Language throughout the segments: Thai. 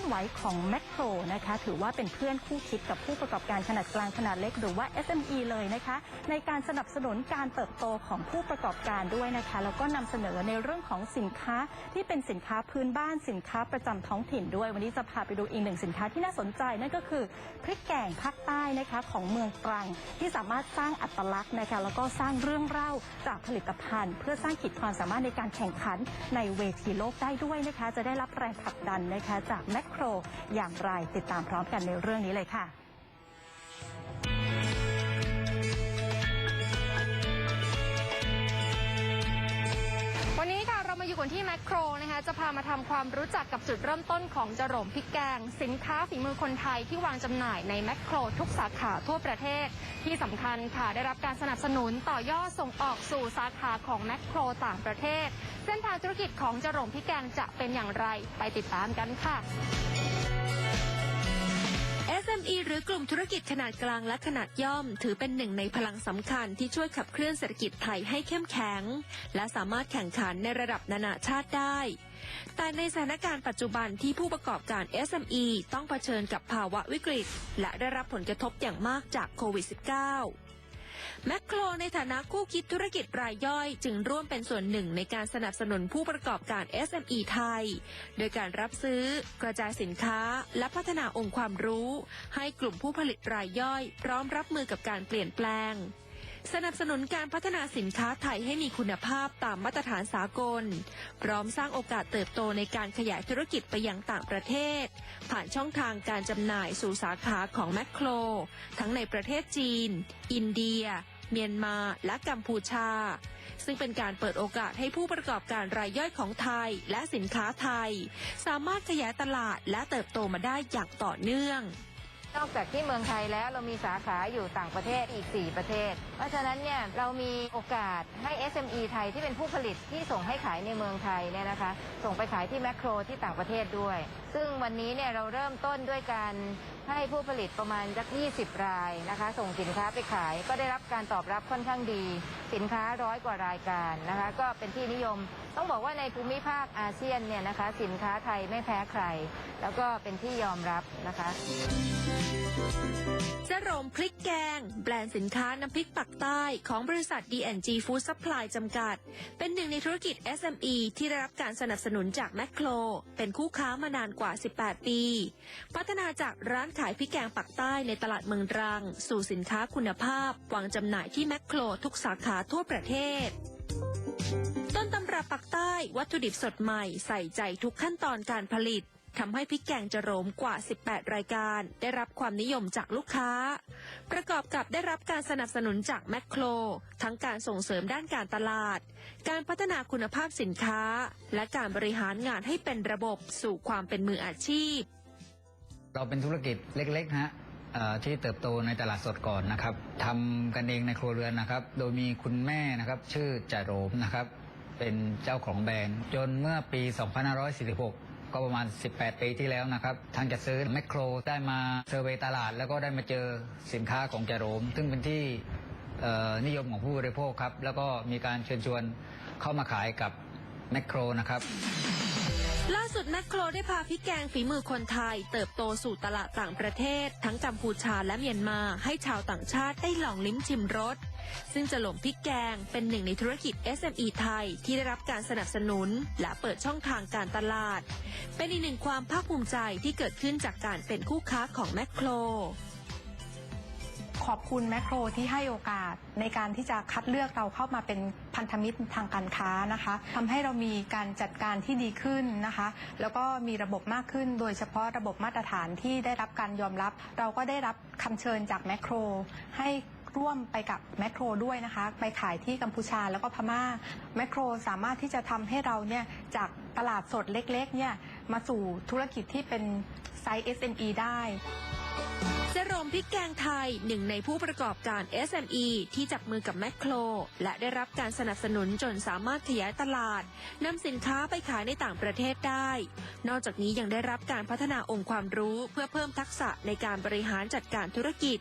ลื่อนไหวของแมคโครนะคะถือว่าเป็นเพื่อนคู่คิดกับผู้ประกอบการขนาดกลางขนาดเล็ก หรือว่า SME เลยนะคะ ในการสนับสนุนการเติบโตของผู้ประกอบการด้วยนะคะ แล้วก็นำเสนอในเรื่องของสินค้าที่เป็นสินค้าพื้นบ้านสินค้าประจำท้องถิ่นด้วย วันนี้จะพาไปดูอีกหนึ่งสินค้าที่น่าสนใจนั่นก็คือพริกแกงภาคใต้นะคะของเมืองตรังที่สามารถสร้างอัตลักษณ์นะคะแล้วก็สร้างเรื่องเล่าจากผลิตภัณฑ์ เพื่อสร้างขีดความสามารถในการแข่งขันในเวทีโลกได้ด้วยนะคะ จะได้รับแรงผลักดันนะคะจากแมคโครอย่างไรติดตามพร้อมกันในเรื่องนี้เลยค่ะ วันที่แมคโครนะคะจะพามาทำความรู้จักกับจุดเริ่มต้นของจรมพริกแกง สินค้าฝีมือคนไทยที่วางจำหน่ายในแมคโครทุกสาขาทั่วประเทศ ที่สำคัญค่ะได้รับการสนับสนุนต่อยอดส่งออกสู่สาขาของแมคโครต่างประเทศ เส้นทางธุรกิจของจรมพริกแกงจะเป็นอย่างไรไปติดตามกันค่ะ SME หรือกลุ่มธุรกิจขนาดกลางและขนาดย่อม ถือเป็นหนึ่งในพลังสำคัญที่ช่วยขับเคลื่อนเศรษฐกิจไทยให้เข้มแข็ง และสามารถแข่งขันในระดับนานาชาติได้ แต่ในสถานการณ์ปัจจุบันที่ผู้ประกอบการ SME ต้องเผชิญกับภาวะวิกฤต และได้รับผลกระทบอย่างมากจากโควิด -19 แมคโครในฐานะคู่คิดธุรกิจรายย่อย จึงร่วมเป็นส่วนหนึ่งในการสนับสนุนผู้ประกอบการ SME ไทย โดยการรับซื้อ กระจายสินค้า และพัฒนาองค์ความรู้ ให้กลุ่มผู้ผลิตรายย่อย พร้อมรับมือกับการเปลี่ยนแปลง สนับสนุนการพัฒนาสินค้าไทยให้มีคุณภาพตามมาตรฐานสากล พร้อมสร้างโอกาสเติบโตในการขยายธุรกิจไปยังต่างประเทศ ผ่านช่องทางการจำหน่ายสู่สาขาของแมคโคร ทั้งในประเทศจีน อินเดีย เมียนมา และกัมพูชา ซึ่งเป็นการเปิดโอกาสให้ผู้ประกอบการรายย่อยของไทยและสินค้าไทย สามารถขยายตลาดและเติบโตมาได้อย่างต่อเนื่อง นอกจากที่เมืองไทยแล้วเรามีสาขาอยู่ต่างประเทศอีก 4 ประเทศ เพราะฉะนั้นเนี่ยเรามีโอกาสให้ SME ไทยที่เป็นผู้ผลิตที่ส่งให้ขายในเมืองไทยเนี่ยนะคะ ส่งไปขายที่แมคโครที่ต่างประเทศด้วย ซึ่งวันนี้เนี่ยเราเริ่มต้นด้วยการ ให้ผู้ผลิตประมาณสัก20 รายนะคะ ส่งสินค้าไปขาย ก็ได้รับการตอบรับค่อนข้างดี สินค้าร้อยกว่ารายการนะคะ ก็เป็นที่นิยม ต้องบอกว่าในภูมิภาคอาเซียนเนี่ยนะคะ สินค้าไทยไม่แพ้ใคร แล้วก็เป็นที่ยอมรับนะคะเจโรมพริกแกง แบรนด์สินค้าน้ำพริกปักใต้ของบริษัท D&G Food Supply จำกัด เป็นหนึ่งในธุรกิจ SME ที่ได้รับการสนับสนุนจากแมคโคร เป็นคู่ค้ามานานกว่า 18 ปี พัฒนาจากร้านขายพริกแกงปักใต้ในตลาดเมืองตรัง สู่สินค้าคุณภาพ วางจำหน่ายที่แมคโครทุกสาขาทั่วประเทศ ต้นตำรับปักใต้วัตถุดิบสดใหม่ใส่ใจทุกขั้นตอนการผลิตทำให้พริกแกงจะโรมกว่า 18 รายการ ได้รับความนิยมจากลูกค้า ประกอบกับได้รับการสนับสนุนจากแมคโคร ทั้งการส่งเสริมด้านการตลาด การพัฒนาคุณภาพสินค้า และการบริหารงานให้เป็นระบบสู่ความเป็นมืออาชีพ เราเป็นธุรกิจเล็กๆฮะที่เติบโตในตลาดสดก่อนนะครับทำกันเองในครัวเรือนนะครับ โดยมีคุณแม่นะครับ ชื่อจ่าโรมนะครับ เป็นเจ้าของแบรนด์ จนเมื่อปี 2546ก็ประมาณ 18 ปีที่แล้วนะครับ ทางจัดซื้อแมคโครได้มาเซอร์เวยตลาด แล้วก็ได้มาเจอสินค้าของจาโรม ซึ่งเป็นที่นิยมของผู้บริโภคครับ แล้วก็มีการเชิญชวนเข้ามาขายกับแมคโครนะครับ ล่าสุดแมคโครได้พาพริกแกงฝีมือคนไทย เติบโตสู่ตลาดต่างประเทศ ทั้งกัมพูชาและเมียนมาให้ชาวต่างชาติได้ลองลิ้มชิมรสซึ่งจะหลงพริกแกงเป็นหนึ่งในธุรกิจ SME ไทยที่ได้รับการสนับสนุน และเปิดช่องทางการตลาด เป็นอีกหนึ่งความภาคภูมิใจที่เกิดขึ้นจากการเป็นคู่ค้าของแมคโคร ขอบคุณแมคโครที่ให้โอกาสในการที่จะคัดเลือกเราเข้ามาเป็นพันธมิตรทางการค้านะคะทำให้เรามีการจัดการที่ดีขึ้นนะคะ แล้วก็มีระบบมากขึ้น โดยเฉพาะระบบมาตรฐานที่ได้รับการยอมรับ เราก็ได้รับคำเชิญจากแมคโครให้ร่วมไปกับแมคโครด้วยนะคะ ไปขายที่กัมพูชาแล้วก็พม่าแมคโครสามารถที่จะทำให้เราเนี่ยจากตลาดสดเล็กๆเนี่ยมาสู่ธุรกิจที่เป็นไซส์ SME ได้ เจรมพริกแกงไทยหนึ่งในผู้ประกอบการ SME ที่จับมือกับแมคโคร และได้รับการสนับสนุนจนสามารถขยายตลาดนำสินค้าไปขายในต่างประเทศได้ นอกจากนี้ยังได้รับการพัฒนาองค์ความรู้เพื่อเพิ่มทักษะในการบริหารจัดการธุรกิจ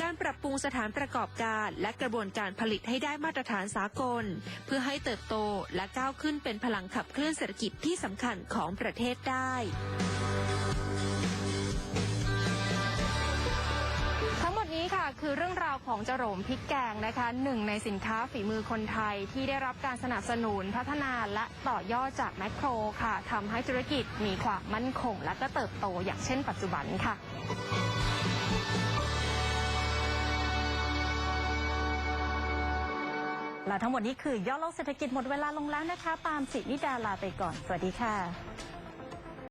การปรับปรุงสถานประกอบการและกระบวนการผลิตให้ได้มาตรฐานสากล เพื่อให้เติบโตและก้าวขึ้นเป็นพลังขับเคลื่อนเศรษฐกิจที่สำคัญของประเทศได้ คือเรื่องราวของจโรมพริกแกงนะคะหนึ่งในสินค้าฝีมือคนไทยที่ได้รับการสนับสนุนพัฒนาและต่อยอดจากแมคโครค่ะทำให้ธุรกิจมีความมั่นคง และก็เติบโตอย่างเช่นปัจจุบันค่ะและทั้งหมดนี้คือย่อโลกเศรษฐกิจหมดเวลาลงแล้วนะคะปาล์มสินิดาลาไปก่อน สวัสดีค่ะ